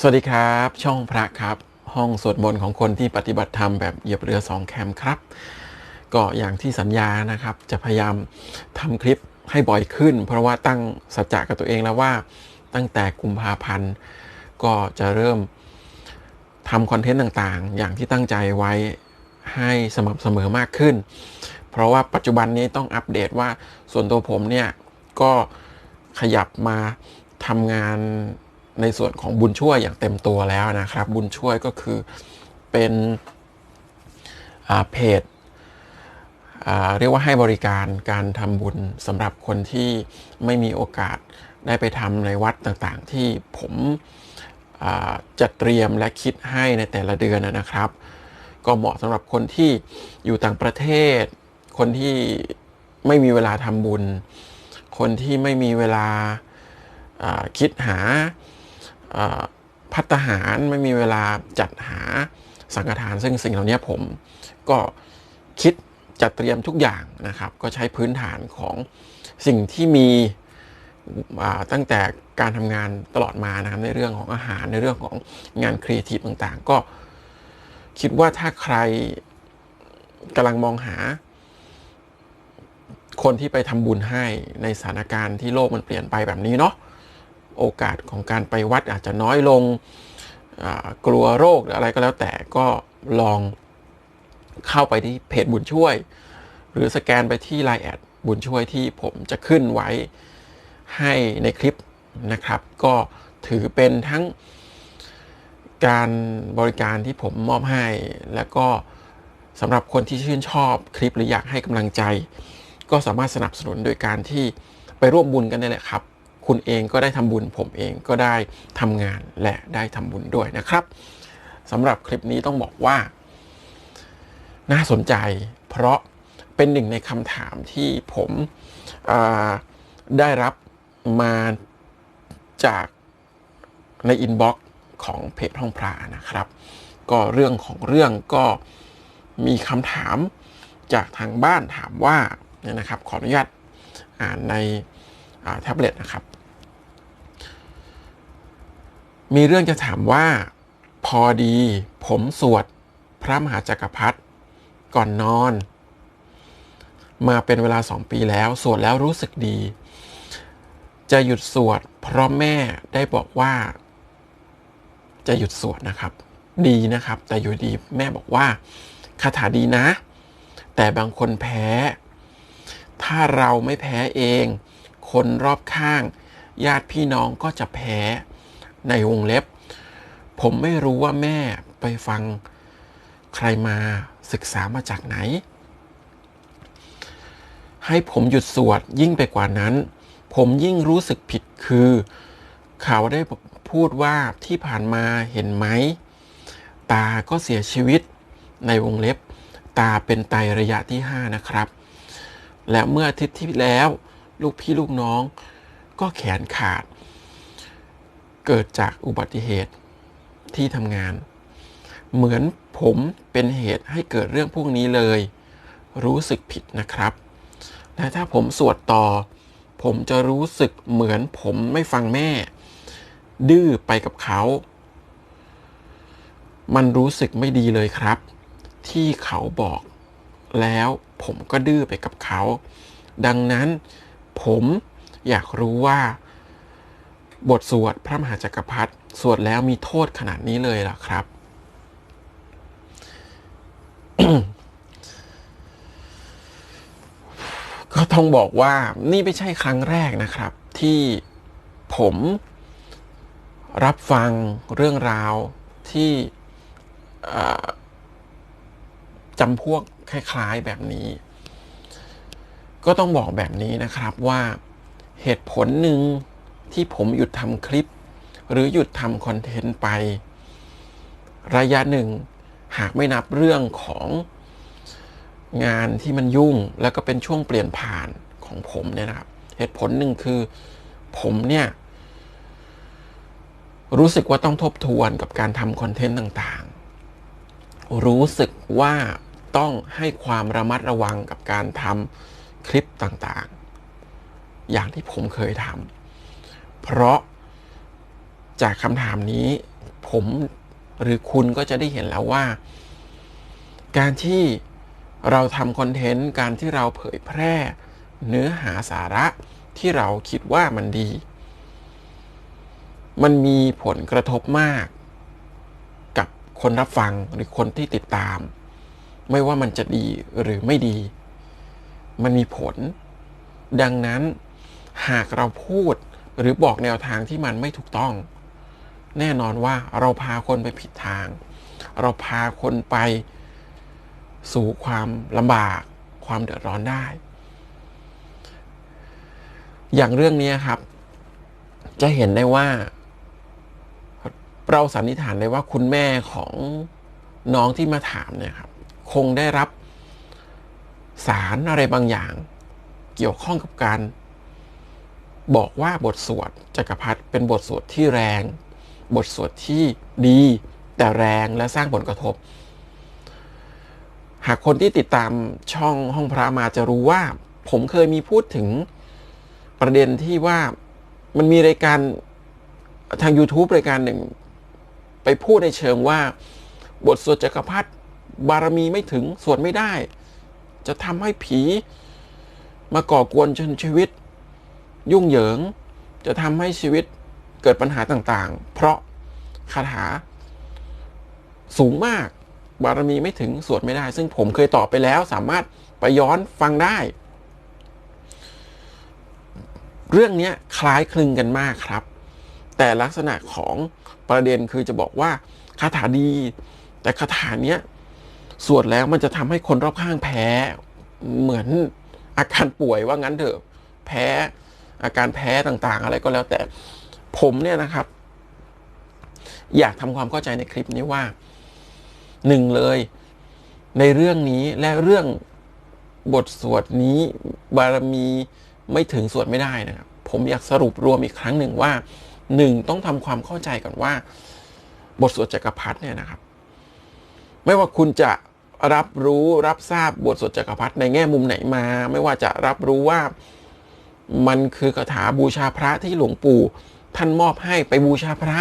สวัสดีครับ ช่องพระครับ ห้องสวดมนต์ของคนที่ปฏิบัติธรรมแบบเหยียบเรือสองแคมครับ ก็อย่างที่สัญญานะครับ จะพยายามทำคลิปให้บ่อยขึ้น เพราะว่าตั้งสัจจะกับตัวเองแล้วว่าตั้งแต่กุมภาพันธ์ก็จะเริ่มทำคอนเทนต์ต่างๆ อย่างที่ตั้งใจไว้ให้สม่ำเสมอมากขึ้น เพราะว่าปัจจุบันนี้ต้องอัปเดตว่าส่วนตัวผมเนี่ยก็ขยับมาทำงาน ในส่วนของบุญช่วยอย่างเต็มตัวแล้วนะครับ บุญช่วยก็คือเป็นเพจเรียกว่าให้บริการการทำบุญสำหรับคนที่ไม่มีโอกาสได้ไปทำในวัดต่างๆ ที่ผมจัดเตรียมและคิดให้ในแต่ละเดือนนะครับ ก็เหมาะสำหรับคนที่อยู่ต่างประเทศ คนที่ไม่มีเวลาทำบุญ คนที่ไม่มีเวลาคิดหา พัฒหารไม่มีเวลาจัดหาสังฆทาน ซึ่งสิ่งเหล่านี้ผมก็คิดจัดเตรียมทุกอย่างนะครับ ก็ใช้พื้นฐานของสิ่งที่มีตั้งแต่การทำงานตลอดมานะครับในเรื่องของอาหารในเรื่องของงานครีเอทีฟต่างๆ ก็คิดว่าถ้าใครกำลังมองหา คนที่ไปทำบุญให้ในสถานการณ์ที่โลกมันเปลี่ยนไปแบบนี้เนาะ โอกาสของการไปวัดอาจจะน้อยลงกลัวโรคหรืออะไรก็แล้วแต่ก็ลองเข้าไปที่เพจบุญช่วย หรือสแกนไปที่ไลน์แอดบุญช่วยที่ผมจะขึ้นไว้ให้ในคลิปนะครับ ก็ถือเป็นทั้งการบริการที่ผมมอบให้ แล้วก็สำหรับคนที่ชื่นชอบคลิปหรืออยากให้กำลังใจ ก็สามารถสนับสนุนโดยการที่ไปร่วมบุญกันได้แหละครับ คุณเองก็ได้ทำบุญ ผมเองก็ได้ทำงานและได้ทำบุญด้วยนะครับสำหรับคลิปนี้ต้องบอกว่า น่าสนใจ เพราะเป็นหนึ่งในคำถามที่ผมได้รับมาจากในอินบ็อกซ์ของเพจห้องพระนะครับ ก็เรื่องของเรื่องก็มีคำถามจากทางบ้านถามว่าเนี่ยนะครับ ขออนุญาตอ่านในแท็บเล็ตนะครับ มีเรื่องจะถามว่า พอดีผมสวดพระมหาจักรพรรดิก่อนนอน มาเป็นเวลาสองปีแล้ว สวดแล้วรู้สึกดี จะหยุดสวด เพราะแม่ได้บอกว่า จะหยุดสวดนะครับ ดีนะครับ แต่อยู่ดีแม่บอกว่าคาถาดีนะ แต่บางคนแพ้ ถ้าเราไม่แพ้เอง คนรอบข้าง ญาติพี่น้องก็จะแพ้ ในวงเล็บ ผมไม่รู้ว่าแม่ไปฟังใครมาศึกษามาจากไหน ให้ผมหยุดสวดยิ่งไปกว่านั้น ผมยิ่งรู้สึกผิดคือ เขาได้พูดว่าที่ผ่านมาเห็นไหม ตาก็เสียชีวิตในวงเล็บ ตาเป็นไตระยะที่ 5 นะครับ และเมื่ออาทิตย์ที่แล้ว ลูกพี่ลูกน้องก็แขนขาด เกิดจากอุบัติเหตุที่ทำงาน เหมือนผมเป็นเหตุให้เกิดเรื่องพวกนี้เลย รู้สึกผิดนะครับ และถ้าผมสวดต่อ ผมจะรู้สึกเหมือนผมไม่ฟังแม่ ดื้อไปกับเขา มันรู้สึกไม่ดีเลยครับ ที่เขาบอกแล้วผมก็ดื้อไปกับเขา ดังนั้นผมอยากรู้ว่า บทสวดพระมหาจักรพรรดิสวดแล้วมีโทษขนาดนี้เลยล่ะครับ ก็ต้องบอกว่านี่ไม่ใช่ครั้งแรกนะครับ ที่ผมรับฟังเรื่องราวที่จำพวกคล้าย ๆแบบนี้ ก็ต้องบอกแบบนี้นะครับว่าเหตุผลหนึ่ง ที่ผมหยุดทำคลิป หรือหยุดทำคอนเทนต์ไป ระยะหนึ่ง หากไม่นับเรื่องของงานที่มันยุ่งแล้วก็เป็นช่วงเปลี่ยนผ่านของผมเนี่ยนะครับ เหตุผลหนึ่งคือผมเนี่ย รู้สึกว่าต้องทบทวนกับการทำคอนเทนต์ต่างๆ รู้สึกว่าต้องให้ความระมัดระวังกับการทำคลิปต่างๆ อย่างที่ผมเคยทำ เพราะจากคำถามนี้ผมหรือคุณก็จะได้เห็นแล้วว่า การที่เราทำคอนเทนต์การที่เราเผยแพร่ เนื้อหาสาระที่เราคิดว่ามันดี มันมีผลกระทบมาก กับคนรับฟังหรือคนที่ติดตาม ไม่ว่ามันจะดีหรือไม่ดี มันมีผล ดังนั้นหากเราพูด หรือบอกแนวทางที่มันไม่ถูกต้อง แน่นอนว่าเราพาคนไปผิดทาง เราพาคนไปสู่ความลำบาก ความเดือดร้อนได้ อย่างเรื่องนี้ครับ จะเห็นได้ว่า เราสันนิษฐานได้ว่าคุณแม่ของน้องที่มาถามเนี่ยครับ คงได้รับสารอะไรบางอย่าง เกี่ยวข้องกับการ บอกว่าบทสวดจักรพรรดิเป็นบทสวดที่แรง บทสวดที่ดี แต่แรงและสร้างผลกระทบ หากคนที่ติดตามช่องห้องพระมาจะรู้ว่า ผมเคยมีพูดถึงประเด็นที่ว่ามันมีรายการทาง YouTube รายการหนึ่ง ไปพูดในเชิงว่า บทสวดจักรพรรดิบารมีไม่ถึงสวดไม่ได้ จะทำให้ผีมาก่อกวนจนชีวิต ยุ่งเหยิง จะทำให้ชีวิตเกิดปัญหาต่างๆ เพราะคาถาสูงมาก บารมีไม่ถึงสวดไม่ได้ ซึ่งผมเคยตอบไปแล้วสามารถไปย้อนฟังได้ เรื่องนี้คล้ายคลึงกันมากครับ แต่ลักษณะของประเด็นคือจะบอกว่าคาถาดี แต่คาถาเนี้ยสวดแล้วมันจะทำให้คนรอบข้างแพ้ เหมือนอาการป่วยว่างั้นเถอะ แพ้ อาการแพ้ต่างๆ อะไรก็แล้วแต่ผมเนี่ยนะครับ อยากทำความเข้าใจในคลิปนี้ว่าหนึ่งเลย ในเรื่องนี้และเรื่องบทสวดนี้บารมีไม่ถึงสวดไม่ได้นะครับ ผมอยากสรุปรวมอีกครั้งหนึ่งว่าหนึ่งต้องทำความเข้าใจก่อนว่า บทสวดจักรพรรดิเนี่ยนะครับ ไม่ว่าคุณจะรับรู้รับทราบบทสวดจักรพรรดิในแง่มุมไหนมา ไม่ว่าจะรับรู้ว่า มันคือคาถาบูชาพระที่หลวงปู่ท่านมอบให้ไปบูชาพระ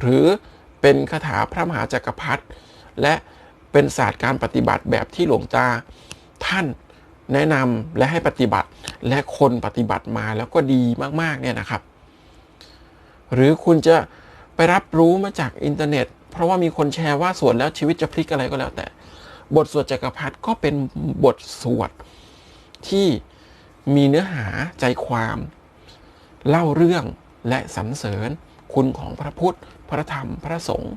หรือเป็นคาถาพระมหาจักรพรรดิและเป็นศาสตร์การปฏิบัติแบบที่หลวงตา ท่านแนะนำและให้ปฏิบัติและคนปฏิบัติมาแล้วก็ดีมากๆเนี่ยนะครับ หรือคุณจะไปรับรู้มาจากอินเทอร์เน็ต เพราะว่ามีคนแชร์ว่าสวดแล้วชีวิตจะพลิกอะไรก็แล้วแต่ บทสวดจักรพรรดิก็เป็นบทสวดที่ มีเนื้อหาใจความ เล่าเรื่องและสรรเสริญ คุณของพระพุทธ พระธรรม พระสงฆ์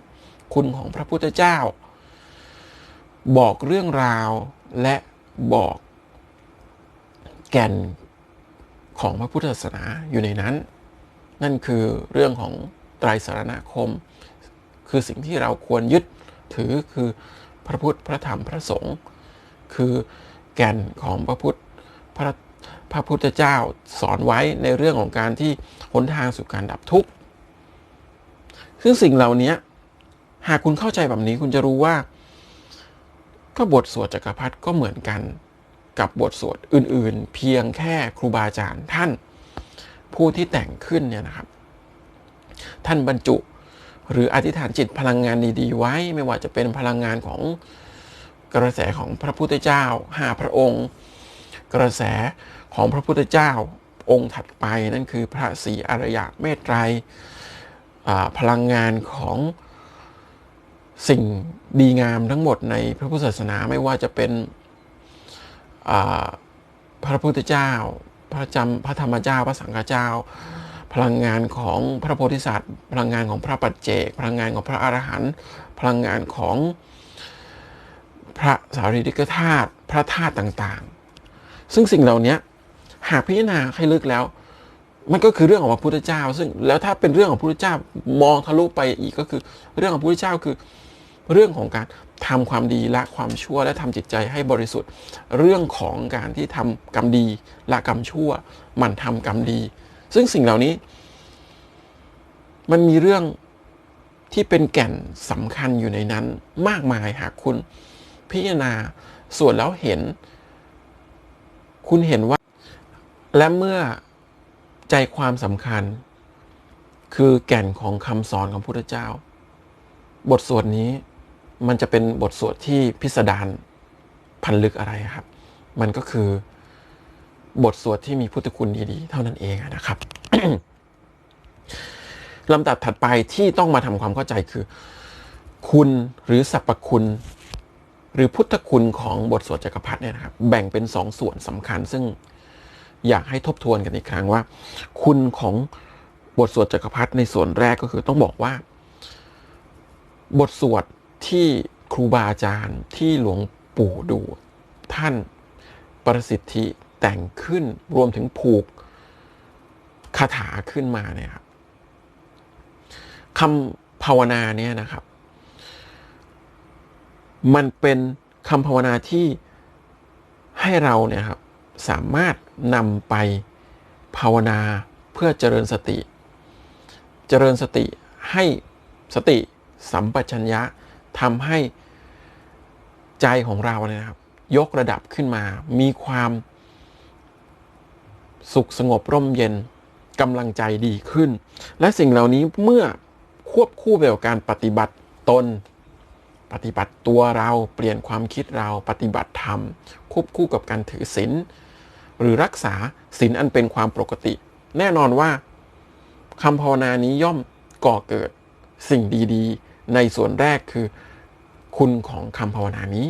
คุณของพระพุทธเจ้า บอกเรื่องราวและบอกแก่นของพระพุทธศาสนาอยู่ในนั้น นั่นคือเรื่องของไตรสารณคม คือสิ่งที่เราควรยึดถือคือพระพุทธ พระธรรม พระสงฆ์ คือแก่นของพระพุทธ พระ พระพุทธเจ้าสอนไว้ในเรื่องของการที่หนทางสู่การดับทุกข์ซึ่งสิ่งเหล่านี้หากคุณเข้าใจแบบนี้คุณจะรู้ว่า ก็บทสวดจักรพรรดิก็เหมือนกันกับบทสวดอื่น ๆ เพียงแค่ครูบาอาจารย์ท่าน ผู้ที่แต่งขึ้นเนี่ยนะครับ ท่านบรรจุ หรืออธิษฐานจิตพลังงานดี ๆ ไว้ไม่ว่าจะเป็นพลังงานของกระแสของพระพุทธเจ้าหาพระองค์ กระแส ของพระพุทธเจ้าองค์ถัดไปนั่นคือพระศรีอริยะเมตไตรพลังงานของสิ่งดีงามทั้งหมดในพระพุทธศาสนาไม่ว่าจะเป็นพระพุทธเจ้า พระจำพระธรรมเจ้า พระสังฆเจ้า พลังงานของพระโพธิสัตว์ พลังงานของพระปัจเจก พลังงานของพระอรหันต์พลังงานของพระสารีริกธาตุพระธาตุต่างๆ ซึ่งสิ่งเหล่านี้ หากพิจารณาให้ลึกแล้ว มันก็คือเรื่องของพระพุทธเจ้า ซึ่งแล้วถ้าเป็นเรื่องของพระพุทธเจ้ามองทะลุไปอีกก็คือ เรื่องของพระพุทธเจ้าคือ เรื่องของการทำความดีละความชั่วและทำจิตใจให้บริสุทธิ์ เรื่องของการที่ทำกรรมดีละกรรมชั่ว มันทำกรรมดี ซึ่งสิ่งเหล่านี้ มันมีเรื่องที่เป็นแก่นสำคัญอยู่ในนั้นมากมายหากคุณพิจารณาส่วนแล้วเห็น คุณเห็นว่า และเมื่อใจความสำคัญ คือแก่นของคำสอนของพุทธเจ้า บทสวดนี้มันจะเป็นบทสวดที่พิสดารพันลึกอะไรครับ มันก็คือบทสวดที่มีพุทธคุณดีๆ เท่านั้นเองนะครับลำดับถัดไปที่ต้องมาทำความเข้าใจคือ คุณหรือสรรพคุณ หรือพุทธคุณของบทสวดจักรพรรดิเนี่ยนะครับ แบ่งเป็นสองส่วนสำคัญซึ่ง อยากให้ทบทวนกันอีกครั้งว่า คุณของบทสวดจักรพรรดิในส่วนแรกก็คือต้องบอกว่า บทสวดที่ครูบาอาจารย์ที่หลวงปู่ดู ท่านประสิทธิแต่งขึ้นรวมถึงผูกคาถาขึ้นมาเนี่ยครับคำภาวนาเนี่ยนะครับ มันเป็นคำภาวนาที่ให้เราเนี่ยครับสามารถ นำไปภาวนาเพื่อเจริญสติ เจริญสติให้สติสัมปชัญญะทำให้ใจของเราเนี่ยนะครับ ยกระดับขึ้นมา มีความสุขสงบร่มเย็นกำลังใจดีขึ้น และสิ่งเหล่านี้เมื่อควบคู่ไปกับการปฏิบัติตน ปฏิบัติตัวเราเปลี่ยนความคิดเราปฏิบัติธรรม ควบคู่กับการถือศีล หรือรักษาศีลอันเป็นความปกติ แน่นอนว่าคำภาวนานี้ย่อมก่อเกิดสิ่งดีๆ ในส่วนแรกคือ คุณของคำภาวนานี้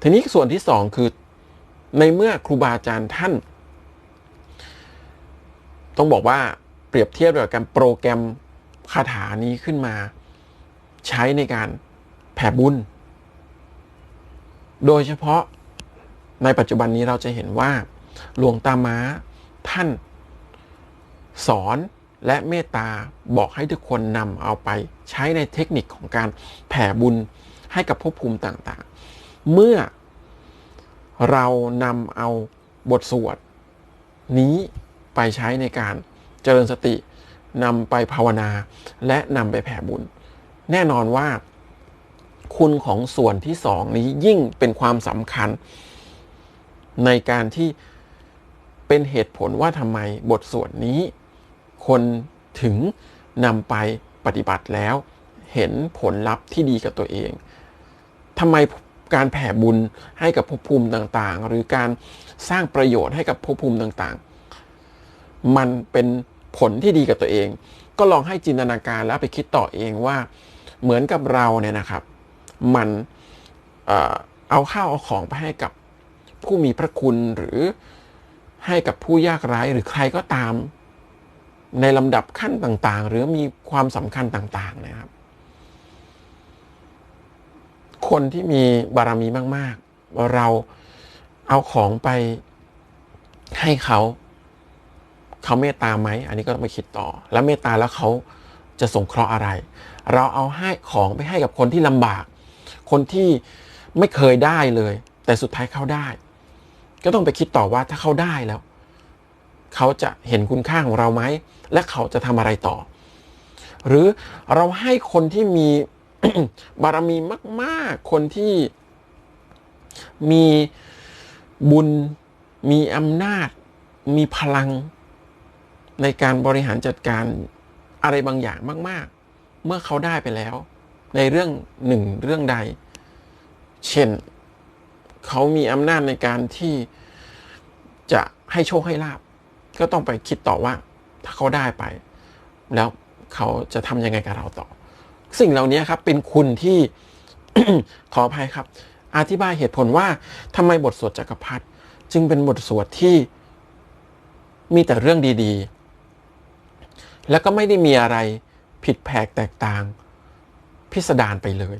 ทีนี้ส่วนที่สองคือ ในเมื่อครูบาอาจารย์ท่าน ต้องบอกว่าเปรียบเทียบกับการโปรแกรมคาถานี้ขึ้นมา ใช้ในการแผ่บุญ โดยเฉพาะ ในปัจจุบันนี้เราจะเห็นว่าหลวงตาม้าท่าน สอนและเมตตาบอกให้ทุกคนนำเอาไปใช้ในเทคนิคของการแผ่บุญให้กับภพภูมิต่างๆ เมื่อเรานำเอาบทสวดนี้ไปใช้ในการเจริญสตินำไปภาวนาและนำไปแผ่บุญ แน่นอนว่า คุณของส่วนที่สองนี้ยิ่งเป็นความสำคัญ ในการที่เป็นเหตุผลว่าทำไมบทสวดนี้ คนถึงนำไปปฏิบัติแล้วเห็นผลลัพธ์ที่ดีกับตัวเองทำไมการแผ่บุญให้กับภพภูมิต่างๆ หรือการสร้างประโยชน์ให้กับภพภูมิต่างๆ มันเป็นผลที่ดีกับตัวเอง ก็ลองให้จินตนาการแล้วไปคิดต่อเองว่าเหมือนกับเราเนี่ยนะครับ มันเอาข้าวเอาของไปให้กับ ผู้มีพระคุณหรือให้กับผู้ยากไร้หรือใครก็ตาม ในลำดับขั้นต่างๆ หรือมีความสำคัญต่างๆนะครับ คนที่มีบารมีมาก ๆ เราเอาของไปให้เขา เขาเมตตาไหม อันนี้ก็ต้องไปคิดต่อ แล้วเมตตาแล้วเขาจะสงเคราะห์อะไร เราเอาให้ของไปให้กับคนที่ลำบาก คนที่ไม่เคยได้เลย แต่สุดท้ายเขาได้ ก็ต้องไปคิดต่อว่าถ้าเขาได้แล้ว เขาจะเห็นคุณค่าของเราไหม และเขาจะทำอะไรต่อ หรือเราให้คนที่มีบารมีมาก ๆ คนที่มีบุญ มีอำนาจ มีพลัง ในการบริหารจัดการอะไรบางอย่างมาก ๆ เมื่อเขาได้ไปแล้ว ในเรื่องหนึ่งเรื่องใด เช่น เขามีอำนาจในการที่จะให้โชคให้ลาบ ก็ต้องไปคิดต่อว่า ถ้าเขาได้ไป แล้วเขาจะทำยังไงกับเราต่อ สิ่งเหล่านี้ครับ เป็นคุณที่ขออภัยครับ อธิบายเหตุผลว่าทำไมบทสวดจักรพรรดิจึงเป็นบทสวดที่มีแต่เรื่องดีๆ แล้วก็ไม่ได้มีอะไรผิดแผกแตกต่าง พิสดารไปเลย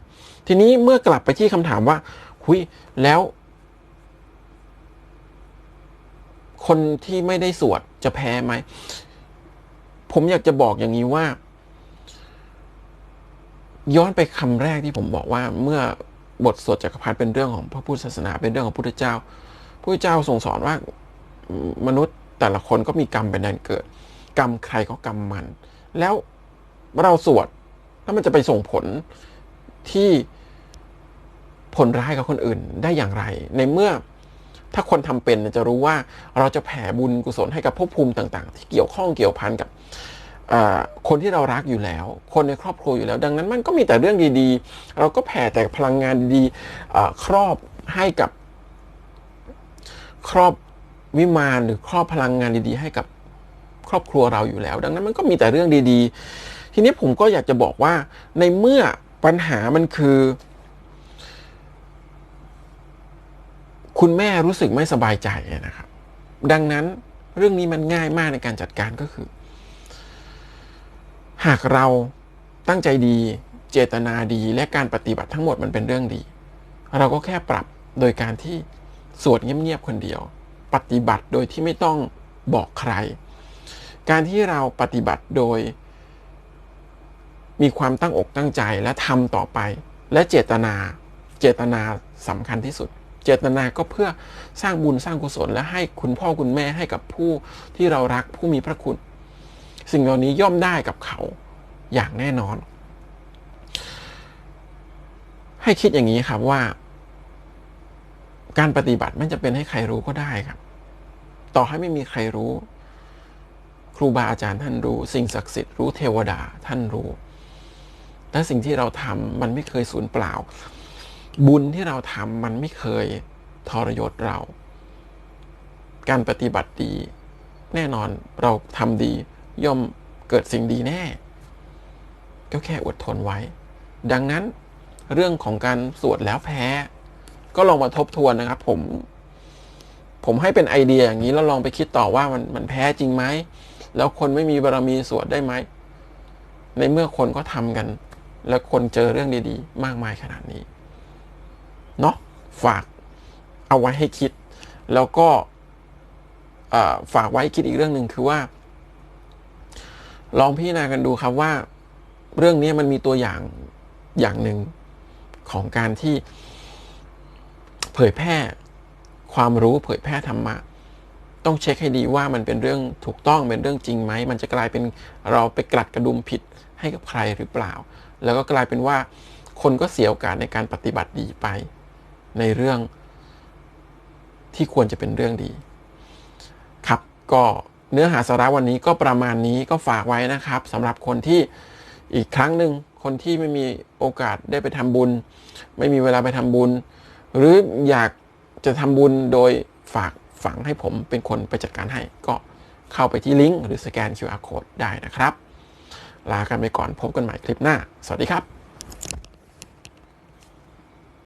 ทีนี้เมื่อกลับไปที่คำถามว่า คุยแล้ว คนที่ไม่ได้สวดจะแพ้ไหม ผมอยากจะบอกอย่างนี้ว่า ย้อนไปคำแรกที่ผมบอกว่า เมื่อบทสวดจักรพรรดิเป็นเรื่องของพระพุทธศาสนาเป็นเรื่องของพุทธเจ้าพระเจ้าทรงสอนว่ามนุษย์แต่ละคนก็มีกรรมเป็นแดนเกิด กรรมใครก็กรรมมัน แล้วเราสวดแล้วมันจะไปส่งผลที่ ผลร้ายกับคนอื่นได้อย่างไร ในเมื่อถ้าคนทำเป็นจะรู้ว่าเราจะแผ่บุญกุศลให้กับภพภูมิต่าง ๆ ที่เกี่ยวข้องเกี่ยวพันกับคนที่เรารักอยู่แล้ว คนในครอบครัวอยู่แล้ว ดังนั้นมันก็มีแต่เรื่องดีๆ เราก็แผ่แต่พลังงานดีๆครอบให้กับ ครอบวิมานหรือครอบพลังงานดีๆ ให้กับครอบครัวเราอยู่แล้ว ดังนั้นมันก็มีแต่เรื่องดี ๆ ทีนี้ผมก็อยากจะบอกว่าในเมื่อปัญหามันคือ คุณแม่รู้สึกไม่สบายใจนะครับ ดังนั้นเรื่องนี้มันง่ายมากในการจัดการก็คือ หากเราตั้งใจดี เจตนาดี และการปฏิบัติทั้งหมดมันเป็นเรื่องดี เราก็แค่ปรับโดยการที่สวดเงียบๆคนเดียว ปฏิบัติโดยที่ไม่ต้องบอกใคร การที่เราปฏิบัติโดย มีความตั้งอกตั้งใจและทำต่อไป และเจตนา เจตนาสำคัญที่สุด เจตนาก็เพื่อสร้างบุญสร้างกุศล และให้คุณพ่อคุณแม่ให้กับผู้ที่เรารักผู้มีพระคุณ สิ่งเหล่านี้ย่อมได้กับเขาอย่างแน่นอน ให้คิดอย่างนี้ครับว่า การปฏิบัติไม่จะเป็นให้ใครรู้ก็ได้ครับ ต่อให้ไม่มีใครรู้ ครูบาอาจารย์ท่านรู้ สิ่งศักดิ์สิทธิ์รู้เทวดาท่านรู้ และสิ่งที่เราทำมันไม่เคยสูญเปล่า บุญที่เราทำมันไม่เคยทรยศเรา การปฏิบัติดี แน่นอนเราทำดีย่อมเกิดสิ่งดีแน่ ก็แค่อดทนไว้ ดังนั้นเรื่องของการสวดแล้วแพ้ ก็ลองมาทบทวนนะครับ ผม ผมให้เป็นไอเดียอย่างนี้แล้วลองไปคิดต่อว่ามันมันแพ้จริงไหม แล้วคนไม่มีบารมีสวดได้ไหม ในเมื่อคนก็ทำกัน แล้วคนเจอเรื่องดี ๆ มากมายขนาดนี้ เนาะฝากเอาไว้ให้คิด แล้วก็ฝากไว้คิดอีกเรื่องหนึ่งคือว่า ลองพิจารณากันดูครับว่า เรื่องนี้มันมีตัวอย่างอย่างหนึ่งของการที่เผยแพร่ความรู้เผยแพร่ธรรมะ ต้องเช็คให้ดีว่ามันเป็นเรื่องถูกต้องเป็นเรื่องจริงไหม มันจะกลายเป็นเราไปกลัดกระดุมผิดให้กับใครหรือเปล่า แล้วก็กลายเป็นว่าคนก็เสียโอกาสในการปฏิบัติดีไป ในเรื่องที่ควรจะเป็นเรื่องดี ครับก็เนื้อหาสาระวันนี้ก็ประมาณนี้ก็ฝากไว้นะครับสำหรับคนที่อีกครั้งหนึ่งคนที่ไม่มีโอกาสได้ไปทำบุญ ไม่มีเวลาไปทำบุญ หรืออยากจะทำบุญโดยฝากฝังให้ผมเป็นคนไปจัดการให้ ก็เข้าไปที่ลิงก์หรือสแกน QR code ได้นะครับ ลากันไปก่อนพบกันใหม่คลิปหน้า สวัสดีครับ